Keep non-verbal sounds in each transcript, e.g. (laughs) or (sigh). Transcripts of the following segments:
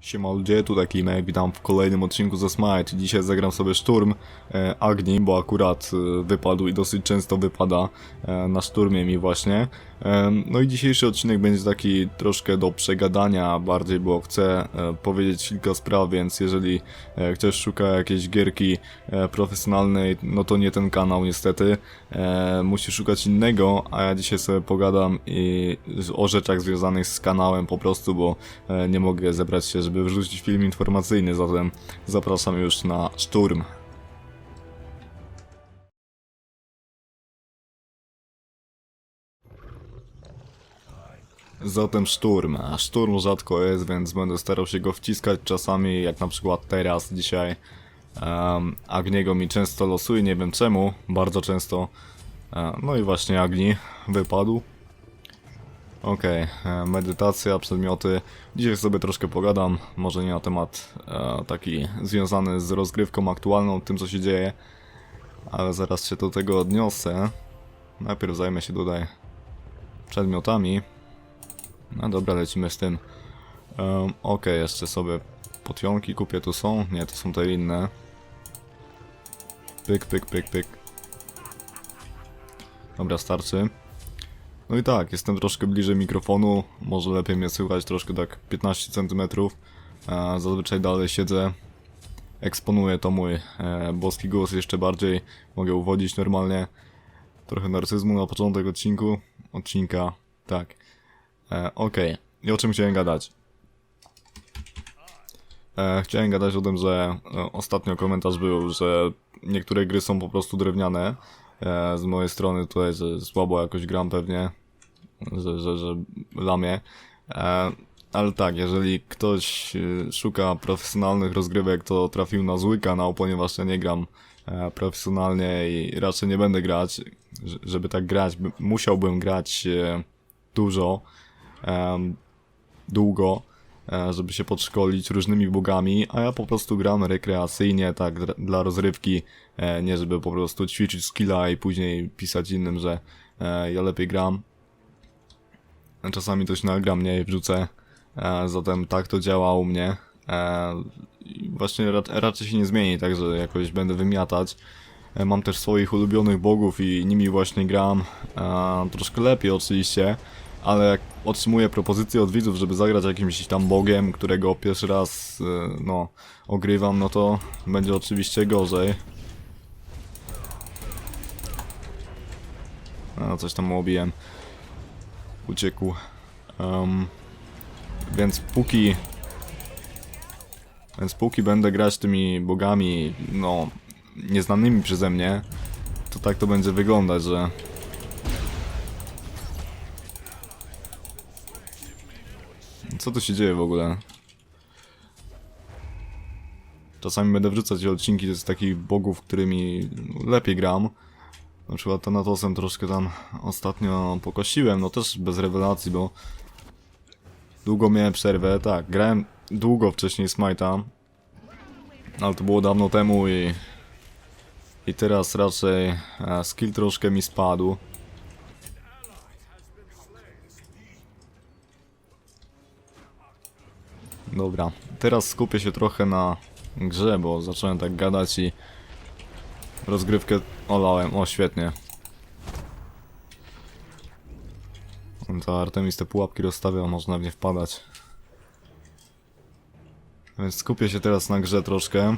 Siema ludzie, tutaj Klimek, witam w kolejnym odcinku ze Smite. Dzisiaj zagram sobie Szturm e, Agni, bo akurat e, wypadł i dosyć często wypada e, na szturmie mi właśnie. E, no i dzisiejszy odcinek będzie taki troszkę do przegadania bardziej, bo chcę e, powiedzieć kilka spraw, więc jeżeli e, ktoś szuka jakiejś gierki e, profesjonalnej, no to nie ten kanał niestety. E, musi szukać innego, a ja dzisiaj sobie pogadam i o rzeczach związanych z kanałem po prostu, bo e, nie mogę zebrać się, żeby wrzucić film informacyjny, zatem zapraszam już na szturm. Zatem szturm. A szturm rzadko jest, więc będę starał się go wciskać czasami, jak na przykład teraz, dzisiaj. Um, Agniego mi często losuje, nie wiem czemu, bardzo często. E, no i właśnie Agni wypadł. Okej, e, medytacja, przedmioty. Dzisiaj sobie troszkę pogadam, może nie na temat e, taki związany z rozgrywką aktualną, tym co się dzieje, ale zaraz się do tego odniosę. Najpierw zajmę się tutaj przedmiotami. No dobra, lecimy z tym. Um, Okej, jeszcze sobie potionki kupię, tu są? Nie, to są te inne. Pyk, pyk, pyk, pyk. Dobra, starczy. No i tak, jestem troszkę bliżej mikrofonu, może lepiej mnie słychać troszkę tak 15 cm. E, zazwyczaj dalej siedzę, eksponuję to mój e, boski głos jeszcze bardziej, mogę uwodzić normalnie. Trochę narcyzmu na początek odcinku, odcinka, tak. E, Okej, i o czym chciałem gadać? E, chciałem gadać o tym, że e, ostatnio komentarz był, że niektóre gry są po prostu drewniane. E, z mojej strony tutaj, że słabo jakoś gram pewnie, że, że, że lamię. E, ale tak, jeżeli ktoś e, szuka profesjonalnych rozgrywek, to trafił na zły kanał, ponieważ ja nie gram e, profesjonalnie i raczej nie będę grać. Żeby tak grać, by- musiałbym grać e, dużo, długo, e, żeby się podszkolić różnymi bogami, a ja po prostu gram rekreacyjnie, tak, dla rozrywki, e, nie żeby po prostu ćwiczyć skilla i później pisać innym, że e, ja lepiej gram. Czasami coś nagram, nie, i wrzucę, zatem tak to działa u mnie. Właśnie ra raczej się nie zmieni, także jakoś będę wymiatać. Mam też swoich ulubionych bogów i nimi właśnie gram. Troszkę lepiej oczywiście, ale jak otrzymuję propozycję od widzów, żeby zagrać jakimś tam bogiem, którego pierwszy raz e, no, ogrywam, no to będzie oczywiście gorzej. A, coś tam obiłem. Uciekł. Em, więc póki... Więc póki będę grać tymi bogami, no, nieznanymi przeze mnie, to tak to będzie wyglądać, że... Co tu się dzieje w ogóle? Czasami będę wrzucać odcinki z takich bogów, którymi lepiej gram. Na przykład Thanatosem troszkę tam ostatnio pokosiłem, no też bez rewelacji, bo długo miałem przerwę, tak, grałem długo wcześniej Smite'a, ale to było dawno temu i i teraz raczej e, skill troszkę mi spadł. Dobra, teraz skupię się trochę na grze, bo zacząłem tak gadać i rozgrywkę olałem. O, świetnie. To Artemis te pułapki rozstawiał, można w nie wpadać. Więc skupię się teraz na grze troszkę.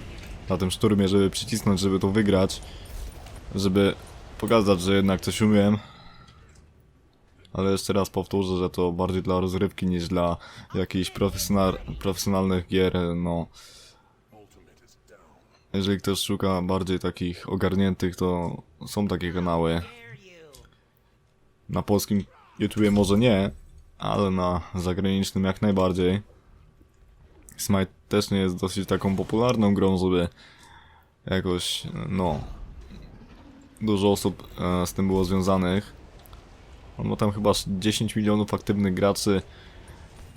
Na tym szturmie, żeby przycisnąć, żeby to wygrać. Żeby pokazać, że jednak coś umiem. Ale jeszcze raz powtórzę, że to bardziej dla rozrywki niż dla jakichś profesjonal profesjonalnych gier, no. Jeżeli ktoś szuka bardziej takich ogarniętych, to są takie kanały. Na polskim YouTubie może nie, ale na zagranicznym jak najbardziej. Smite też nie jest dosyć taką popularną grą, żeby jakoś, no, dużo osób e, z tym było związanych. On ma tam chyba 10 milionów aktywnych graczy,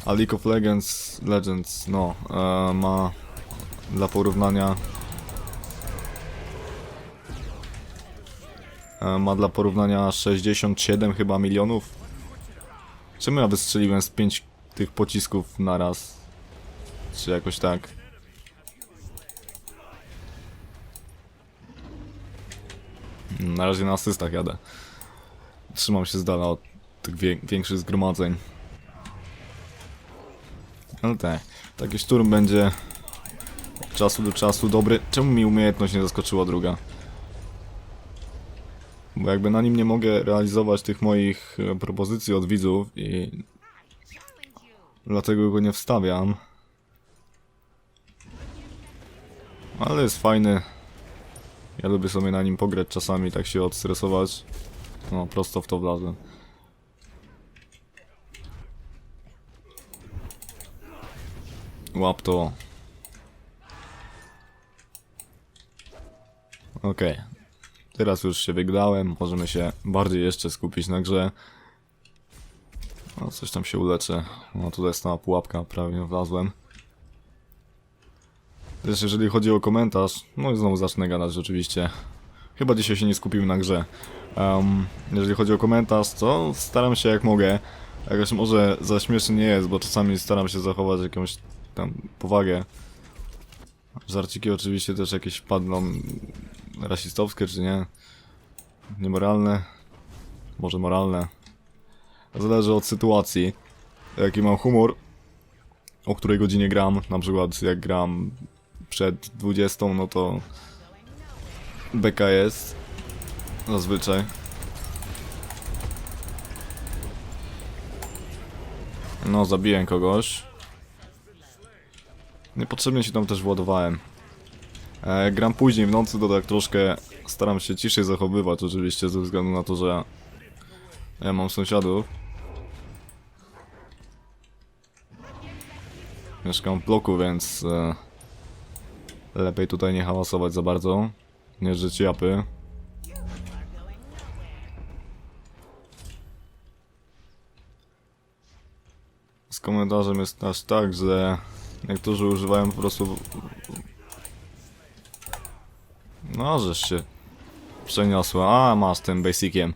a League of Legends, Legends, no, e, ma dla porównania e, ma dla porównania 67 chyba milionów. Czemu ja wystrzeliłem z 5 tych pocisków naraz? czy jakoś tak. Na razie na asystach jadę. Trzymam się z dala od tych większych zgromadzeń. Ale tak, taki szturm będzie od czasu do czasu dobry. Czemu mi umiejętność nie zaskoczyła druga? Bo jakby na nim nie mogę realizować tych moich e, propozycji od widzów i dlatego go nie wstawiam. Ale jest fajny. Ja lubię sobie na nim pograć czasami, tak się odstresować. No, prosto w to wlazłem. Łap to. Okej. Teraz już się wygrałem, możemy się bardziej jeszcze skupić na grze. No, coś tam się uleczę. No, tutaj ta pułapka, prawie wlazłem. Też jeżeli chodzi o komentarz, no i znowu zacznę gadać oczywiście. Chyba dzisiaj się nie skupiłem na grze. Um, jeżeli chodzi o komentarz, to staram się jak mogę. Jakoś może za śmieszny nie jest, bo czasami staram się zachować jakąś tam powagę. Żarciki oczywiście też jakieś padną rasistowskie czy nie. Niemoralne. Może moralne. Zależy od sytuacji. Jaki mam humor. O której godzinie gram. Na przykład jak gram przed 20, no to beka jest. Zazwyczaj. No, zabiłem kogoś. Niepotrzebnie się tam też władowałem. E, gram później w nocy, to tak troszkę staram się ciszej zachowywać, oczywiście, ze względu na to, że ja mam sąsiadów. Mieszkam w bloku, więc e, lepiej tutaj nie hałasować za bardzo. Nie żyć japy. Z komentarzem jest aż tak, że niektórzy używają po prostu... No, żeż się przeniosła. A, masz tym basiciem.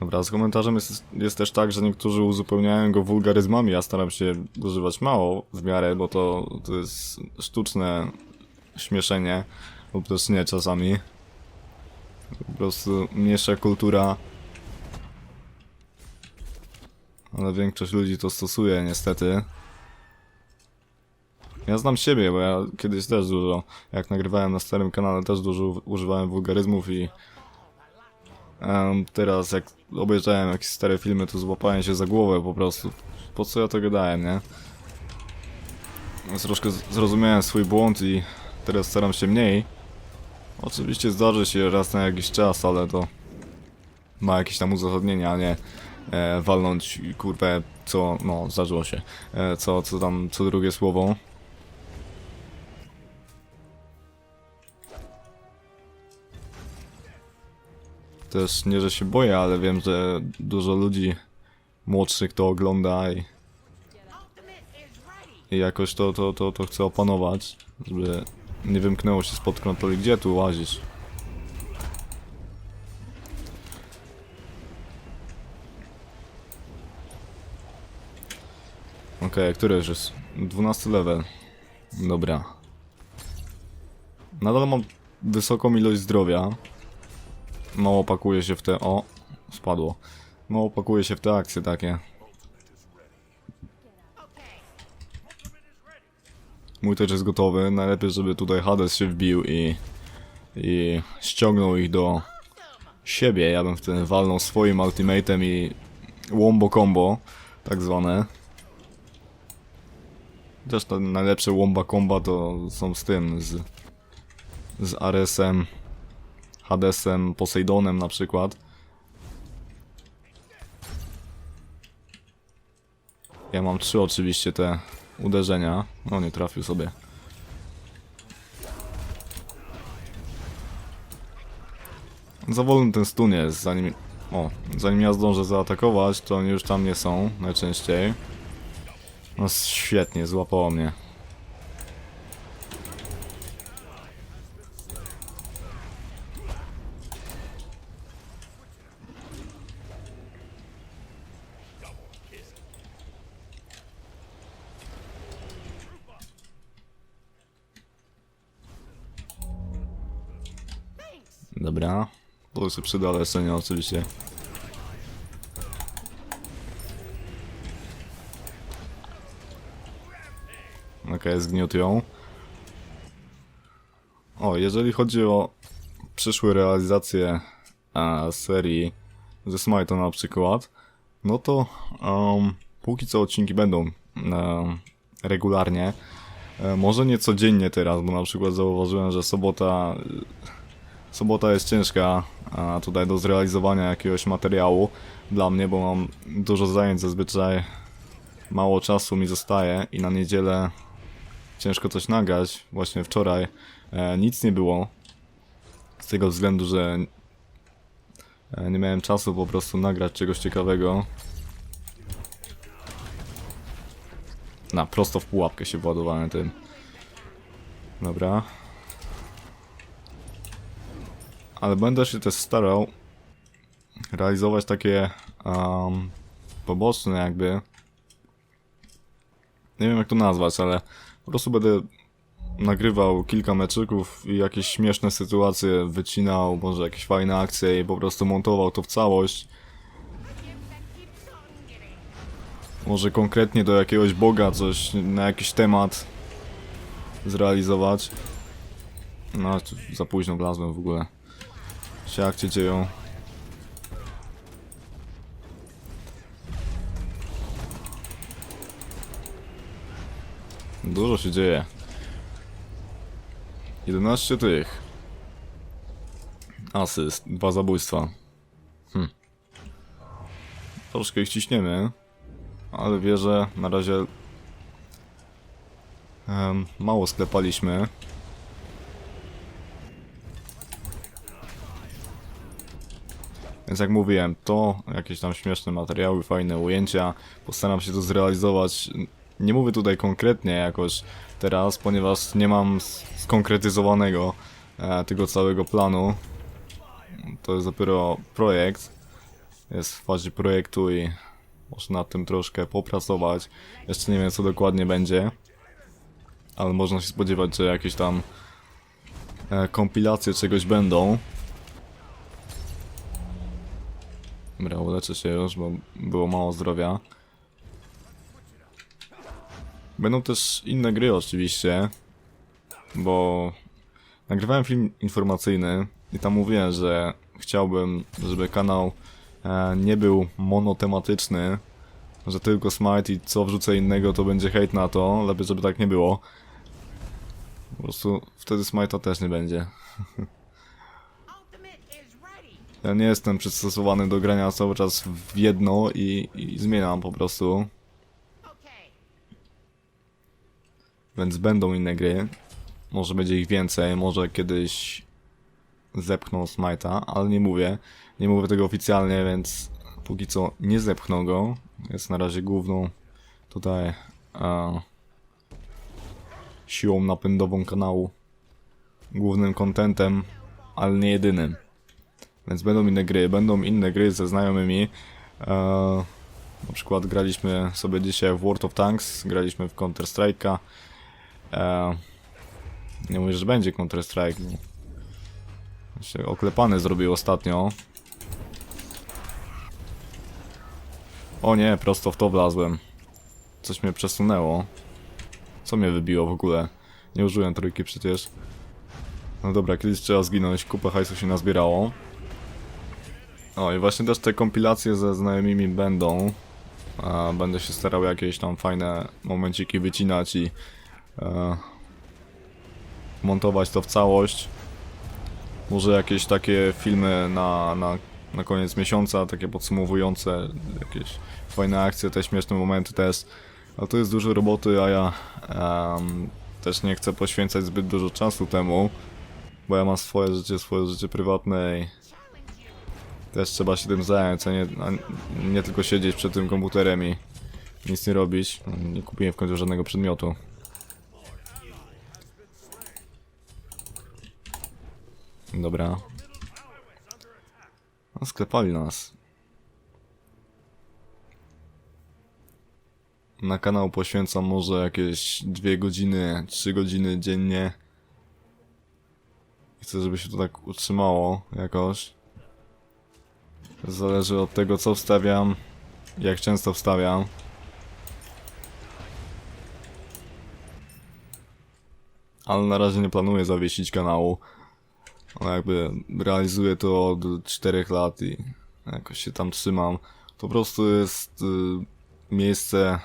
Dobra, z komentarzem jest, jest też tak, że niektórzy uzupełniają go wulgaryzmami, ja staram się używać mało w miarę, bo to, to jest sztuczne śmieszenie, lub też nie czasami. Po prostu mniejsza kultura. Ale większość ludzi to stosuje niestety. Ja znam siebie, bo ja kiedyś też dużo, jak nagrywałem na starym kanale, też dużo używałem wulgaryzmów i em, teraz jak obejrzałem jakieś stare filmy, to złapałem się za głowę po prostu. Po co ja to gadałem, nie? Troszkę zrozumiałem swój błąd i teraz staram się mniej. Oczywiście zdarzy się raz na jakiś czas, ale to ma jakieś tam uzasadnienie, a nie e, walnąć kurwę co, no zdarzyło się, e, co, co tam, co drugie słowo. Też nie, że się boję, ale wiem, że dużo ludzi młodszych to ogląda i, i jakoś to, to, to, to chcę opanować, żeby nie wymknęło się spod kontroli. Gdzie tu łazisz? Okej, który już jest? 12 level. Dobra. Nadal mam wysoką ilość zdrowia. Mało pakuje się w te... O! Spadło. Mało pakuje się w te akcje takie. Mój też jest gotowy. Najlepiej, żeby tutaj Hades się wbił i... I ściągnął ich do siebie. Ja bym wtedy walnął swoim ultimatem i... Wombo combo, tak zwane. Też te najlepsze Womba comba to są z tym, z... Z Aresem, Hadesem, Posejdonem na przykład. Ja mam trzy oczywiście te uderzenia. O, nie trafił sobie. Za wolny ten stun jest, zanim... O, zanim ja zdążę zaatakować, to oni już tam nie są, najczęściej. No świetnie, złapało mnie. Dobra. To się przyda, ale jeszcze nie oczywiście. Okej, zgniótł ją. O, jeżeli chodzi o przyszłe realizacje e, serii ze Smite'a na przykład, no to um, póki co odcinki będą e, regularnie. E, może nie codziennie teraz, bo na przykład zauważyłem, że sobota sobota jest ciężka a tutaj do zrealizowania jakiegoś materiału dla mnie, bo mam dużo zajęć zazwyczaj mało czasu mi zostaje i na niedzielę ciężko coś nagrać. Właśnie wczoraj e, nic nie było z tego względu, że e, nie miałem czasu po prostu nagrać czegoś ciekawego. Na, prosto w pułapkę się władowałem tym. Dobra. Ale będę się też starał realizować takie um, poboczne jakby. Nie wiem jak to nazwać, ale po prostu będę nagrywał kilka meczyków i jakieś śmieszne sytuacje wycinał, może jakieś fajne akcje i po prostu montował to w całość. Może konkretnie do jakiegoś boga coś na jakiś temat zrealizować. No, za późno wlazłem w ogóle. Się akcje dzieją. Dużo się dzieje. 11 tych. Asyst, dwa zabójstwa. Hm. Troszkę ich ciśniemy, ale wierzę, na razie em, mało sklepaliśmy. Więc jak mówiłem, to jakieś tam śmieszne materiały, fajne ujęcia. Postaram się to zrealizować. Nie mówię tutaj konkretnie jakoś teraz, ponieważ nie mam skonkretyzowanego e, tego całego planu. To jest dopiero projekt. Jest w fazie projektu i muszę nad tym troszkę popracować. Jeszcze nie wiem co dokładnie będzie. Ale można się spodziewać, że jakieś tam e, kompilacje czegoś będą. Dobra, uleczę się już, bo było mało zdrowia. Będą też inne gry oczywiście, bo nagrywałem film informacyjny i tam mówiłem, że chciałbym, żeby kanał e, nie był monotematyczny, że tylko Smite i co wrzucę innego to będzie hejt na to, lepiej żeby tak nie było. Po prostu wtedy Smite'a też nie będzie. (laughs) Ja nie jestem przystosowany do grania cały czas w jedno i, i zmieniam po prostu, więc będą inne gry. Może będzie ich więcej, może kiedyś zepchną Smite'a, ale nie mówię. Nie mówię tego oficjalnie, więc póki co nie zepchną go. Jest na razie główną tutaj e, siłą napędową kanału. Głównym kontentem, ale nie jedynym. Więc będą inne gry, będą inne gry ze znajomymi. E, na przykład graliśmy sobie dzisiaj w World of Tanks, graliśmy w Counter Strike'a. E, nie mówię, że będzie Counter Strike. Się oklepany zrobił ostatnio. O nie, prosto w to wlazłem. Coś mnie przesunęło. Co mnie wybiło w ogóle? Nie użyłem trójki przecież. No dobra, kiedyś trzeba zginąć, kupę hajsu się nazbierało. O i właśnie też te kompilacje ze znajomymi będą. A, będę się starał jakieś tam fajne momenciki wycinać i e, montować to w całość. Może jakieś takie filmy na, na, na koniec miesiąca, takie podsumowujące, jakieś fajne akcje, te śmieszne momenty też. Ale to jest dużo roboty, a ja em, też nie chcę poświęcać zbyt dużo czasu temu, bo ja mam swoje życie, swoje życie prywatne i też trzeba się tym zająć, a nie, a nie tylko siedzieć przed tym komputerem i nic nie robić. Nie kupiłem w końcu żadnego przedmiotu. Dobra. No, sklepali nas. Na kanał poświęcam może jakieś 2 godziny, 3 godziny dziennie. Chcę, żeby się to tak utrzymało jakoś. Zależy od tego, co wstawiam, jak często wstawiam. Ale na razie nie planuję zawiesić kanału. Ale jakby realizuję to od 4 lat i jakoś się tam trzymam. To po prostu jest y, miejsce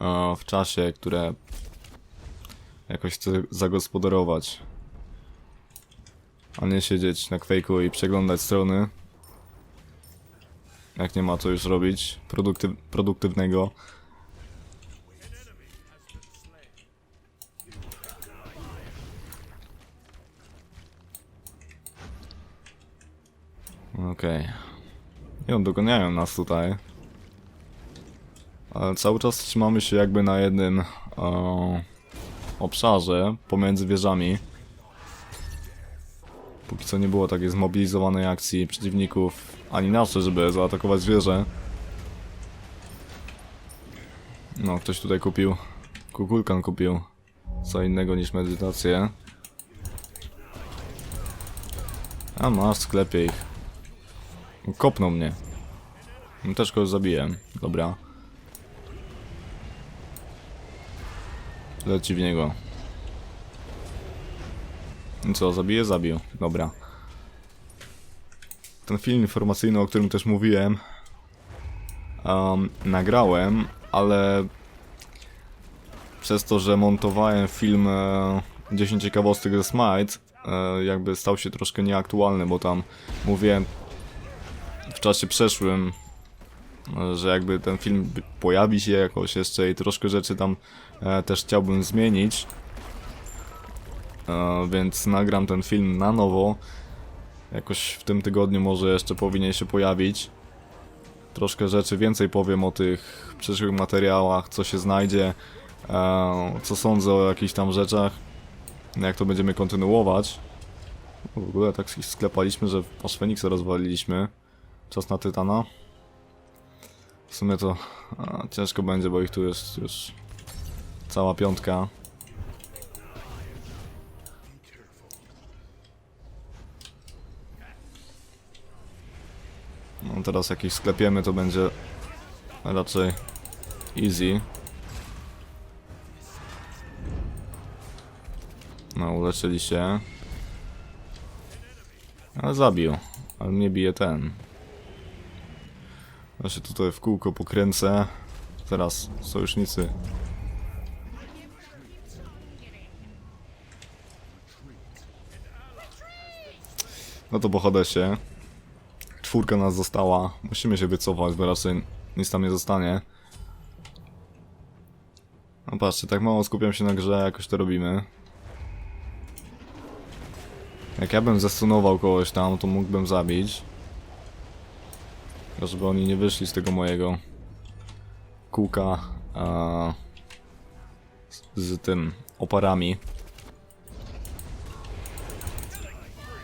e, w czasie, które jakoś chcę zagospodarować. A nie siedzieć na kwejku i przeglądać strony. Jak nie ma co już robić produktyw produktywnego. Okej. I on dogoniają nas tutaj. Ale cały czas trzymamy się jakby na jednym e, obszarze pomiędzy wieżami. Póki co nie było takiej zmobilizowanej akcji przeciwników, ani nasze, żeby zaatakować wieżę. No, ktoś tutaj kupił, kukulkan kupił co innego niż medytację. A masz, sklepie ich. Mnie. No, Też go dobra. Leci w niego. Co, zabije? Zabił. Dobra. Ten film informacyjny, o którym też mówiłem, um, nagrałem, ale przez to, że montowałem film e, 10 ciekawostek ze Smite, e, jakby stał się troszkę nieaktualny, bo tam mówiłem w czasie przeszłym, e, że jakby ten film pojawi się jakoś jeszcze i troszkę rzeczy tam e, też chciałbym zmienić. E, więc nagram ten film na nowo. Jakoś w tym tygodniu może jeszcze powinien się pojawić. Troszkę rzeczy więcej powiem o tych przyszłych materiałach, co się znajdzie, e, co sądzę o jakichś tam rzeczach, jak to będziemy kontynuować. W ogóle tak sklepaliśmy, że aż Feniksa rozwaliliśmy. Czas na Tytana. W sumie to ciężko będzie, bo ich tu jest już cała piątka. No teraz jak ich sklepiemy to będzie raczej easy. No uleczyli się. Ale zabił. Ale mnie bije ten. Ja się tutaj w kółko pokręcę. Teraz sojusznicy. No to pochodzę się. Czwórka nas została. Musimy się wycofać, bo raczej nic tam nie zostanie. No patrzcie, tak mało skupiam się na grze, jakoś to robimy. Jak ja bym zestunował kogoś tam, to mógłbym zabić. Żeby oni nie wyszli z tego mojego kółka a, z, z tym oparami.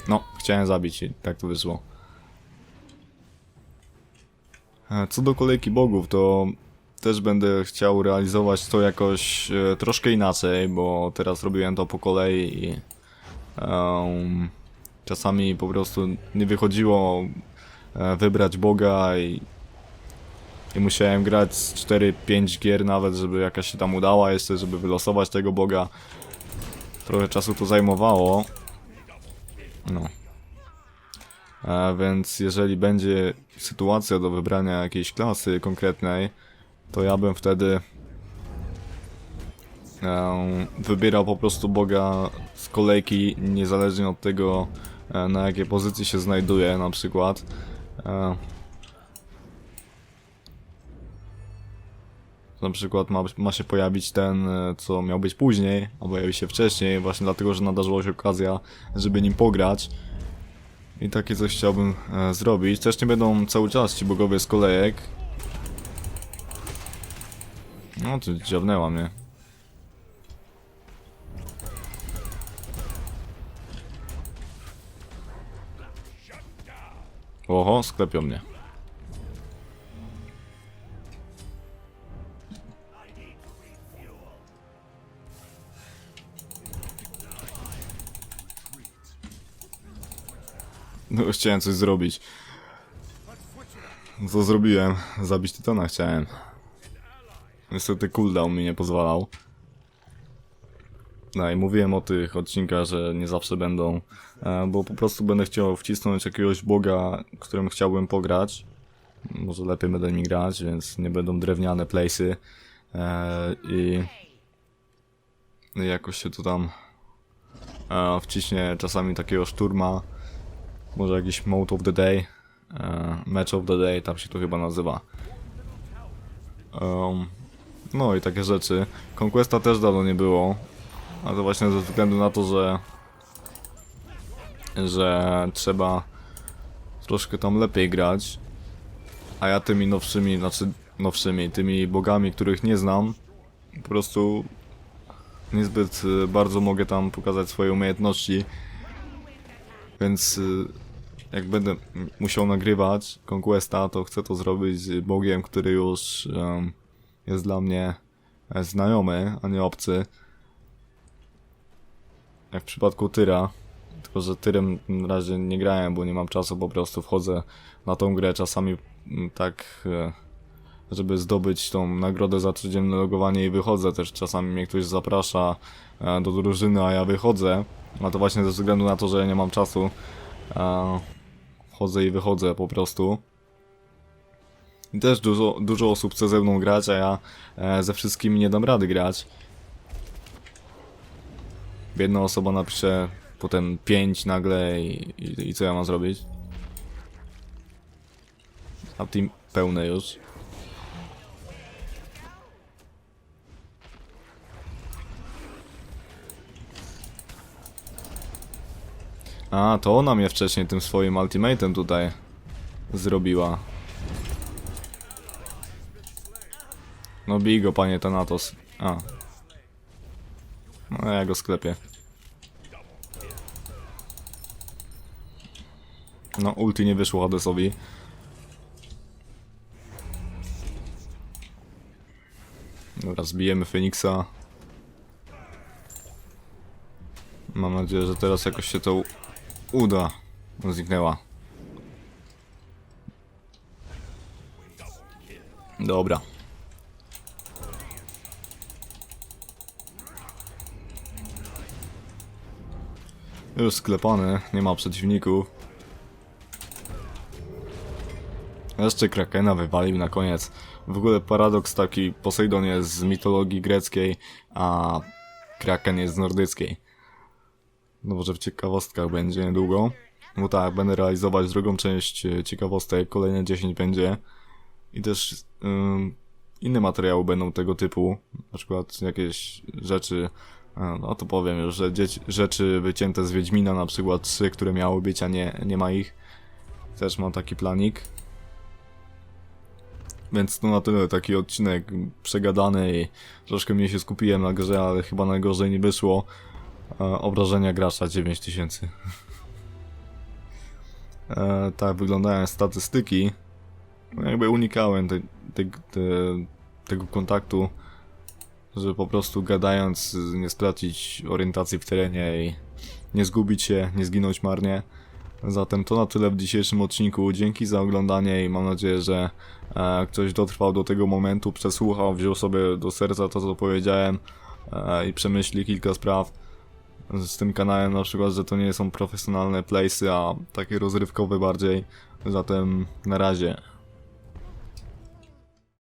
No, chciałem zabić i tak to wyszło. E, Co do kolejki bogów, to też będę chciał realizować to jakoś e, troszkę inaczej, bo teraz robiłem to po kolei i em, czasami po prostu nie wychodziło e, wybrać Boga i, i musiałem grać z 4-5 gier nawet, żeby jakaś się tam udała jeszcze, żeby wylosować tego Boga. Trochę czasu to zajmowało. No. E, więc jeżeli będzie sytuacja do wybrania jakiejś klasy konkretnej, to ja bym wtedy e, wybierał po prostu Boga z kolejki, niezależnie od tego e, na jakiej pozycji się znajduje na przykład. E, na przykład ma, ma się pojawić ten, co miał być później, a pojawi się wcześniej, właśnie dlatego, że nadarzyła się okazja, żeby nim pograć. I takie coś chciałbym e, zrobić. Też nie będą cały czas ci bogowie z kolejek. No, to dziabnęła mnie. Oho, sklepią mnie. No, chciałem coś zrobić. Co zrobiłem? Zabić Tytana chciałem. Niestety cooldown mi nie pozwalał. No i mówiłem o tych odcinkach, że nie zawsze będą, e, bo po prostu będę chciał wcisnąć jakiegoś boga, którym chciałbym pograć. Może lepiej będę mi grać, więc nie będą drewniane place'y. E, I i jakoś się tu tam e, wciśnie czasami takiego szturma. Może jakiś mode of the day. E, match of the day, tam się to chyba nazywa. Um, no i takie rzeczy. Conquesta też dawno nie było. A to właśnie ze względu na to, że że trzeba troszkę tam lepiej grać. A ja tymi nowszymi, znaczy nowszymi, tymi bogami, których nie znam, po prostu niezbyt y, bardzo mogę tam pokazać swoje umiejętności. Więc y, jak będę musiał nagrywać Conquesta, to chcę to zrobić z bogiem, który już em, jest dla mnie e, znajomy, a nie obcy. Jak w przypadku Tyra. Tylko, że Tyrem na razie nie grałem, bo nie mam czasu, po prostu wchodzę na tą grę czasami mm, tak, e, żeby zdobyć tą nagrodę za codzienne logowanie i wychodzę też. Czasami mnie ktoś zaprasza e, do drużyny, a ja wychodzę. A to właśnie ze względu na to, że ja nie mam czasu. Wchodzę i wychodzę po prostu. I też dużo, dużo osób chce ze mną grać, a ja e, ze wszystkimi nie dam rady grać. Jedna osoba napisze potem 5 nagle i, i, i co ja mam zrobić? A team pełne już. A, to ona mnie wcześniej tym swoim ultimatem tutaj zrobiła. No bij go, panie Thanatos. A. No ja go sklepię. No, ulti nie wyszło Hadesowi. Dobra, zbijemy Feniksa. Mam nadzieję, że teraz jakoś się to uda. Zniknęła. Dobra. Już sklepany, nie ma przeciwników. Jeszcze Krakena wywalił na koniec. W ogóle paradoks taki, Poseidon jest z mitologii greckiej, a Kraken jest z nordyckiej. No może w ciekawostkach będzie niedługo. No tak, będę realizować drugą część e, ciekawostek, kolejne 10 będzie. I też ym, inne materiały będą tego typu, na przykład jakieś rzeczy, e, no to powiem już, że dzieci, rzeczy wycięte z Wiedźmina, na przykład trzy, które miały być, a nie, nie ma ich. Też mam taki planik. Więc to na tyle taki odcinek przegadany i troszkę mnie się skupiłem na grze, ale chyba najgorzej nie wyszło. E, obrażenia gracza 9000. e, tak wyglądają statystyki. No jakby unikałem te, te, te, tego kontaktu, żeby po prostu gadając nie stracić orientacji w terenie i nie zgubić się, nie zginąć marnie. Zatem to na tyle w dzisiejszym odcinku. Dzięki za oglądanie i mam nadzieję, że e, ktoś dotrwał do tego momentu, przesłuchał, wziął sobie do serca to, co powiedziałem e, i przemyśli kilka spraw z tym kanałem, na przykład, że to nie są profesjonalne playsy, a takie rozrywkowe bardziej. Zatem na razie.